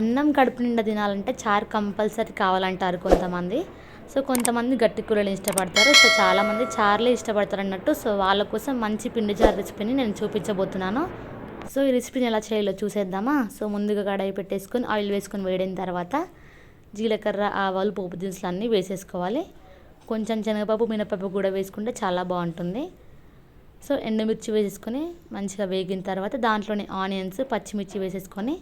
అన్నం కడుపు నిండా తినాలంటే చారు కంపల్సరీ కావాలంటారు కొంతమంది. సో కొంతమంది గట్టి కూరలు ఇష్టపడతారు. సో చాలామంది చారులే ఇష్టపడతారు అన్నట్టు సో వాళ్ళ కోసం మంచి పిండి చారు రెసిపీని నేను చూపించబోతున్నాను. సో ఈ రెసిపీని ఎలా చేయాలో చూసేద్దామా? సో ముందుగా కడాయి పెట్టేసుకొని ఆయిల్ వేసుకొని వేడిన తర్వాత జీలకర్ర ఆవాలు పోపు దినుసులు అన్నీ వేసేసుకోవాలి. కొంచెం శనగపప్పు మినపప్పు కూడా వేసుకుంటే చాలా బాగుంటుంది. సో ఎండుమిర్చి వేసేసుకొని మంచిగా వేగిన తర్వాత దాంట్లోనే ఆనియన్స్ పచ్చిమిర్చి వేసేసుకొని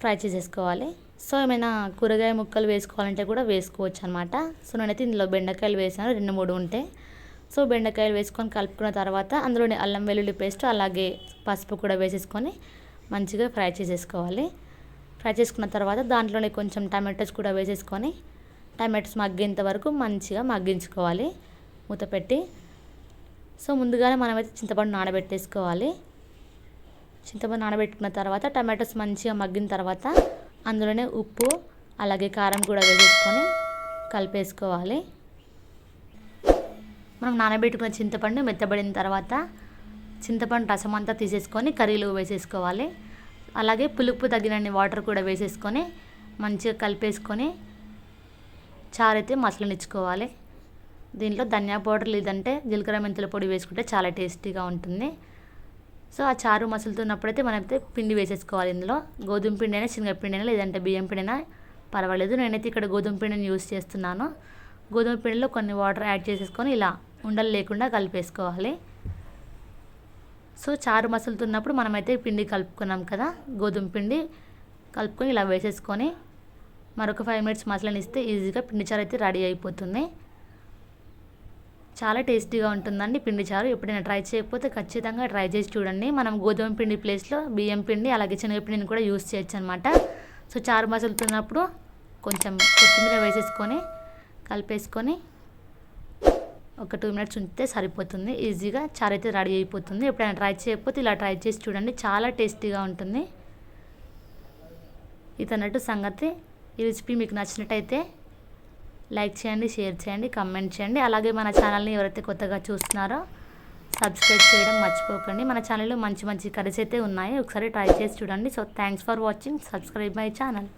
ఫ్రై చేసేసుకోవాలి. సో ఏమైనా కూరగాయ ముక్కలు వేసుకోవాలంటే కూడా వేసుకోవచ్చు అనమాట సో నేనైతే ఇందులో బెండకాయలు వేసాను రెండు మూడు ఉంటే. సో బెండకాయలు వేసుకొని కలుపుకున్న తర్వాత అందులోనే అల్లం వెల్లుల్లి పేస్ట్ అలాగే పసుపు కూడా వేసేసుకొని మంచిగా ఫ్రై చేసేసుకోవాలి. ఫ్రై చేసుకున్న తర్వాత దాంట్లోనే కొంచెం టమాటోస్ కూడా వేసేసుకొని టమాటోస్ మగ్గేంత వరకు మంచిగా మగ్గించుకోవాలి. మూత పెట్టి. సో ముందుగానే మనమైతే చింతపండు నానబెట్టేసుకోవాలి. చింతపండు నానబెట్టుకున్న తర్వాత టమాటోస్ మంచిగా మగ్గిన తర్వాత అందులోనే ఉప్పు అలాగే కారం కూడా వేసేసుకొని కలిపేసుకోవాలి. మనం నానబెట్టుకున్న చింతపండు మెత్తబడిన తర్వాత చింతపండు రసం అంతా తీసేసుకొని కర్రీలో వేసేసుకోవాలి. అలాగే పులుపు తగినన్ని వాటర్ కూడా వేసేసుకొని మంచిగా కలిపేసుకొని చారైతే మసలనిచ్చుకోవాలి. దీంట్లో ధనియా పౌడర్ లేదంటే జీలకర్ర మెంతుల పొడి వేసుకుంటే చాలా టేస్టీగా ఉంటుంది. సో ఆ చారు మసులుతున్నప్పుడైతే మనమైతే పిండి వేసేసుకోవాలి ఇందులో. గోధుమ పిండి అయినా శనగపిండి అయినా లేదంటే బియ్యం పిండి అయినా పర్వాలేదు. నేనైతే ఇక్కడ గోధుమ పిండిని యూస్ చేస్తున్నాను. గోధుమ పిండిలో కొన్ని వాటర్ యాడ్ చేసేసుకొని ఇలా ఉండలు లేకుండా కలిపేసుకోవాలి. సో చారు మసులుతున్నప్పుడు మనమైతే పిండి కలుపుకున్నాం కదా గోధుమ పిండి కలుపుకొని ఇలా వేసేసుకొని మరొక ఫైవ్ మినిట్స్ మసలనిస్తే ఈజీగా పిండి చారు అయితే రెడీ అయిపోతుంది. చాలా టేస్టీగా ఉంటుందండి పిండి చారు. ఎప్పుడైనా ట్రై చేయకపోతే ఖచ్చితంగా ట్రై చేసి చూడండి. మనం గోధుమ పిండి ప్లేస్లో బియ్యం పిండి అలాగే శనగపిండిని కూడా యూస్ చేయొచ్చు అనమాట సో చారు మసులుతున్నప్పుడు కొంచెం కొత్తిమీర వేసేసుకొని కలిపేసుకొని ఒక టూ మినిట్స్ ఉంచితే సరిపోతుంది. ఈజీగా చారు అయితే రెడీ అయిపోతుంది. ఎప్పుడైనా ట్రై చేయకపోతే ఇలా ట్రై చేసి చూడండి. చాలా టేస్టీగా ఉంటుంది. ఇతన్నట్టు సంగతి. ఈ రెసిపీ మీకు నచ్చినట్టయితే లైక్ చేయండి షేర్ చేయండి కమెంట్ చేయండి. అలాగే మన ఛానల్ని ఎవరైతే కొత్తగా చూస్తున్నారో సబ్స్క్రైబ్ చేయడం మర్చిపోకండి. మన ఛానల్లో మంచి మంచి కర్రీస్ అయితే ఉన్నాయి. ఒకసారి ట్రై చేసి చూడండి. So thanks for watching subscribe my channel